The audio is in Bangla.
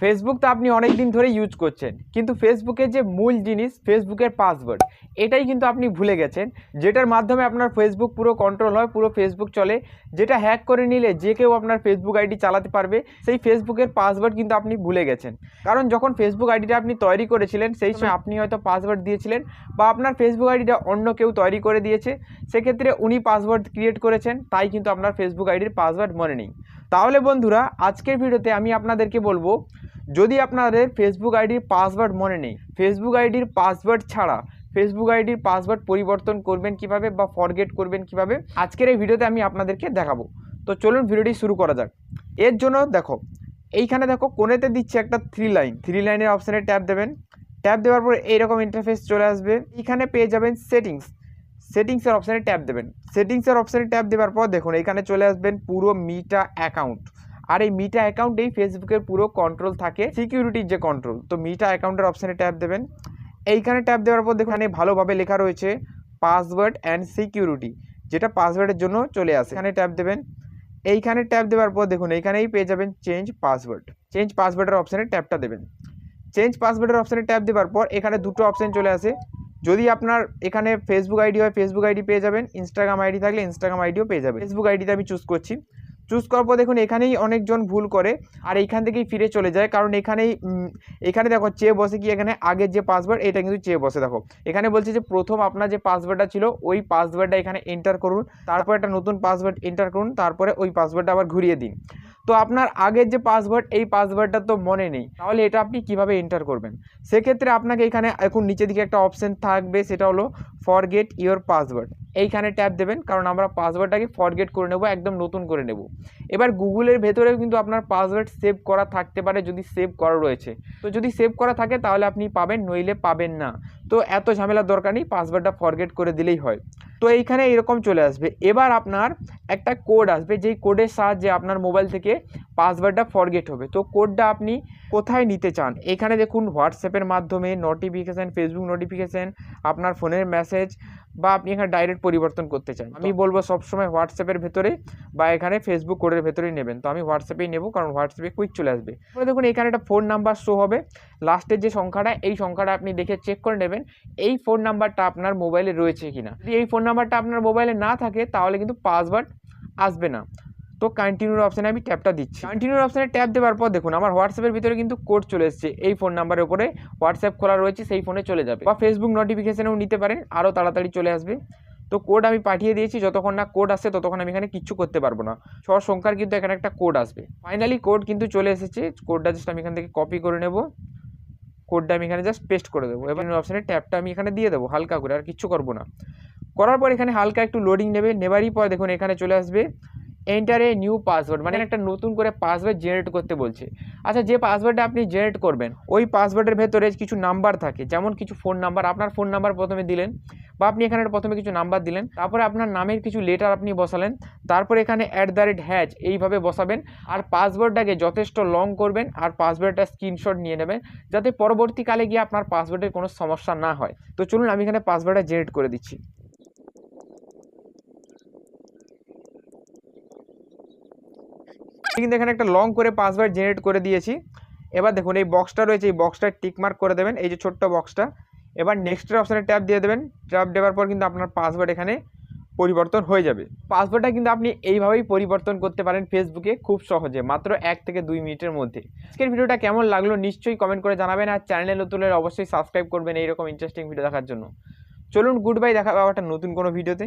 ফেসবুক তো আপনি অনেক দিন ধরে ইউজ করছেন, কিন্তু ফেসবুকের যে মূল জিনিস ফেসবুকের পাসওয়ার্ড এটাই কিন্তু আপনি ভুলে গেছেন, যেটার মাধ্যমে আপনার ফেসবুক পুরো কন্ট্রোল হয়, পুরো ফেসবুক চলে, যেটা হ্যাক করে নিলে যে কেউ আপনার ফেসবুক আইডি চালাতে পারবে, সেই ফেসবুকের পাসওয়ার্ড কিন্তু আপনি ভুলে গেছেন। কারণ যখন ফেসবুক আইডিটা আপনি তৈরি করেছিলেন, সেই সময় আপনি হয়তো পাসওয়ার্ড দিয়েছিলেন, বা আপনার ফেসবুক আইডিটা অন্য কেউ তৈরি করে দিয়েছে, সেক্ষেত্রে উনি পাসওয়ার্ড ক্রিয়েট করেছেন, তাই কিন্তু আপনার ফেসবুক আইডির পাসওয়ার্ড মনে নেই। তাহলে বন্ধুরা, আজকের ভিডিওতে আমি আপনাদেরকে বলব যদি আপনাদের ফেসবুক আইডির পাসওয়ার্ড মনে নেই ফেসবুক আইডির পাসওয়ার্ড ছাড়া ফেসবুক আইডির পাসওয়ার্ড পরিবর্তন করবেন কীভাবে বা ফরগেট করবেন কীভাবে, আজকের এই ভিডিওতে আমি আপনাদেরকে দেখাবো। তো চলুন ভিডিওটি শুরু করা যাক। এর জন্য দেখো, এইখানে দেখো কোণেতে দিচ্ছে একটা থ্রি লাইন থ্রি লাইনের অপশানে ট্যাপ দেবেন। ট্যাপ দেওয়ার পরে এইরকম ইন্টারফেস চলে আসবে। এখানে পেয়ে যাবেন সেটিংস সেটিংসের অপশানে ট্যাপ দেবেন। সেটিংসের অপশানে ট্যাপ দেওয়ার পর দেখুন এখানে চলে আসবেন পুরো মিটা অ্যাকাউন্ট আর এই মিটা অ্যাকাউন্টেই ফেসবুকের পুরো কন্ট্রোল থাকে সিকিউরিটির যে কন্ট্রোল তো মিটা অ্যাকাউন্টের অপশানে ট্যাপ দেবেন। এইখানে ট্যাপ দেওয়ার পর দেখুন, এখানে ভালোভাবে লেখা রয়েছে পাসওয়ার্ড অ্যান্ড সিকিউরিটি যেটা পাসওয়ার্ডের জন্য চলে আসে। এখানে ট্যাপ দেবেন। এইখানে ট্যাপ দেওয়ার পর দেখুন, এইখানেই পেয়ে যাবেন চেঞ্জ পাসওয়ার্ড চেঞ্জ পাসওয়ার্ডের অপশানে ট্যাপটা দেবেন। চেঞ্জ পাসওয়ার্ডের অপশানে ট্যাপ দেওয়ার পর এখানে দুটো অপশান চলে আসে। যদি আপনার এখানে ফেসবুক আইডি হয় ফেসবুক আইডি পেয়ে যাবেন ইনস্টাগ্রাম আইডি থাকলে ইনস্টাগ্রাম আইডিও পেয়ে যাবেন। ফেসবুক আইডিতে আমি চুজ করছি। চুজ করার পর দেখুন এখানেই অনেকজন ভুল করে, আর এইখান থেকেই ফিরে চলে যায়। কারণ এখানেই এখানে দেখো চেয়ে বসে কি এখানে? আগের যে পাসওয়ার্ড এটা কিন্তু চেয়ে বসে। দেখো, এখানে বলছে যে প্রথম আপনার যে পাসওয়ার্ডটা ছিল, ওই পাসওয়ার্ডটা এখানে এন্টার করুন। তারপর একটা নতুন পাসওয়ার্ড এন্টার করুন। তারপরে ওই পাসওয়ার্ডটা আবার ঘুরিয়ে দিন। তো আপনার আগের যে পাসওয়ার্ড এই পাসওয়ার্ডটা তো মনে নেই। তাহলে এটা আপনি কীভাবে এন্টার করবেন? সেক্ষেত্রে আপনাকে এখানে এখন নিচের দিকে একটা অপশন থাকবে, সেটা হলো ফরগেট ইওর পাসওয়ার্ড এইখানে ট্যাপ দেবেন, কারণ আমরা পাসওয়ার্ডটাকে ফরগেট করে নেব, একদম নতুন করে নেব। এবার গুগলের ভেতরেও কিন্তু আপনার পাসওয়ার্ড সেভ করা থাকতে পারে যদি সেভ করা রয়েছে। তো যদি সেভ করা থাকে তাহলে আপনি পাবেন, নইলে পাবেন না। তো এত ঝামেলার দরকার নেই পাসওয়ার্ডটা ফরগেট করে দিলেই হয়। তো এইখানে এরকম চলে আসবে। এবার আপনার একটা কোড আসবে, যেই কোডের সাহায্যে আপনার মোবাইল থেকে পাসওয়ার্ডটা ফরগেট হবে। তো কোডটা আপনি কোথায় নিতে চান? এখানে দেখুন হোয়াটসঅ্যাপের মাধ্যমে নোটিফিকেশান ফেসবুক নোটিফিকেশান আপনার ফোনের মেসেজ বা আপনি এখানে ডাইরেক্ট পরিবর্তন করতে চান। আমি বলব সবসময় হোয়াটসঅ্যাপের ভেতরে বা এখানে ফেসবুক কোডের ভেতরেই নেবেন। তো আমি হোয়াটসঅ্যাপেই নেব কারণ হোয়াটসঅ্যাপে কুইক চলে আসবে। দেখুন এখানে একটা ফোন নাম্বার শো হবে। লাস্টের যে সংখ্যাটা এই সংখ্যাটা আপনি দেখে চেক করে নেবেন এই ফোন নাম্বারটা আপনার মোবাইলে রয়েছে কিনা। যদি এই ফোন নাম্বারটা আপনার মোবাইলে না থাকে তাহলে কিন্তু পাসওয়ার্ড আসবে না। তো কন্টিনিউর অপশানে আমি ট্যাপটা দিচ্ছি। কন্টিনিউর অপশানে ট্যাপ দেওয়ার পর দেখুন, আমার হোয়াটসঅ্যাপের ভিতরে কিন্তু কোড চলে এসেছে। এই ফোন নাম্বারের উপরে হোয়াটসঅ্যাপ খোলা রয়েছে, সেই ফোনে চলে যাবে। বা ফেসবুক নোটিফিকেশানেও নিতে পারেন, আরও তাড়াতাড়ি চলে আসবে। তো কোড আমি পাঠিয়ে দিয়েছি, যতক্ষণ না কোড আসে ততক্ষণ আমি এখানে কিচ্ছু করতে পারব না। ছ সংখ্যার কিন্তু এখানে একটা কোড আসবে। ফাইনালি কোড কিন্তু চলে এসেছে কোডটা জাস্ট আমি এখান থেকে কপি করে নেব। কোডটা আমি এখানে জাস্ট পেস্ট করে দেবো। এবার অপশানে ট্যাপটা আমি এখানে দিয়ে দেবো, হালকা করে, আর কিচ্ছু করব না। করার পর এখানে হালকা একটু লোডিং নেবে, নেবারই পর দেখুন এখানে চলে আসবে। এন্টার এ নিউ পাসওয়ার্ড মানে একটা নতুন করে পাসওয়ার্ড জেনারেট করতে বলছে। আচ্ছা যে পাসওয়ার্ডটা আপনি জেনারেট করবেন, ওই পাসওয়ার্ডের ভেতরে কিছু নাম্বার থাকে, যেমন কিছু ফোন নাম্বার আপনার ফোন নাম্বার প্রথমে দিলেন, বা আপনি এখানে প্রথমে কিছু নাম্বার দিলেন, তারপরে আপনার নামের কিছু লেটার আপনি বসালেন, তারপরে এখানে অ্যাট দ্য রেট হ্যাচ এইভাবে বসাবেন, আর পাসওয়ার্ডটাকে যথেষ্ট লং করবেন, আর পাসওয়ার্ডটা স্ক্রিনশট নিয়ে নেবেন, যাতে পরবর্তীকালে গিয়ে আপনার পাসওয়ার্ডের কোনো সমস্যা না হয়। তো চলুন, আমি এখানে পাসওয়ার্ডটা জেনারেট করে দিচ্ছি। কিন্তু এখানে একটা লং করে পাসওয়ার্ড জেনারেট করে দিয়েছি। এবার দেখুন, এই বক্সটা রয়েছে, এই বক্সটা টিকমার্ক করে দেবেন, এই যে ছোট্ট বক্সটা এবার নেক্সটের অপশানে ট্যাপ দিয়ে দেবেন। ট্যাপ দেওয়ার পর কিন্তু আপনার পাসওয়ার্ড এখানে পরিবর্তন হয়ে যাবে। পাসওয়ার্ডটা কিন্তু আপনি এইভাবেই পরিবর্তন করতে পারেন ফেসবুকে খুব সহজে, মাত্র এক থেকে দুই মিনিটের মধ্যে। আজকের ভিডিওটা কেমন লাগল নিশ্চয়ই কমেন্ট করে জানাবেন, আর চ্যানেলে নতুন অবশ্যই সাবস্ক্রাইব করবেন, এইরকম ইন্টারেস্টিং ভিডিও দেখার জন্য। চলুন গুড বাই দেখা একটা নতুন কোনো ভিডিওতে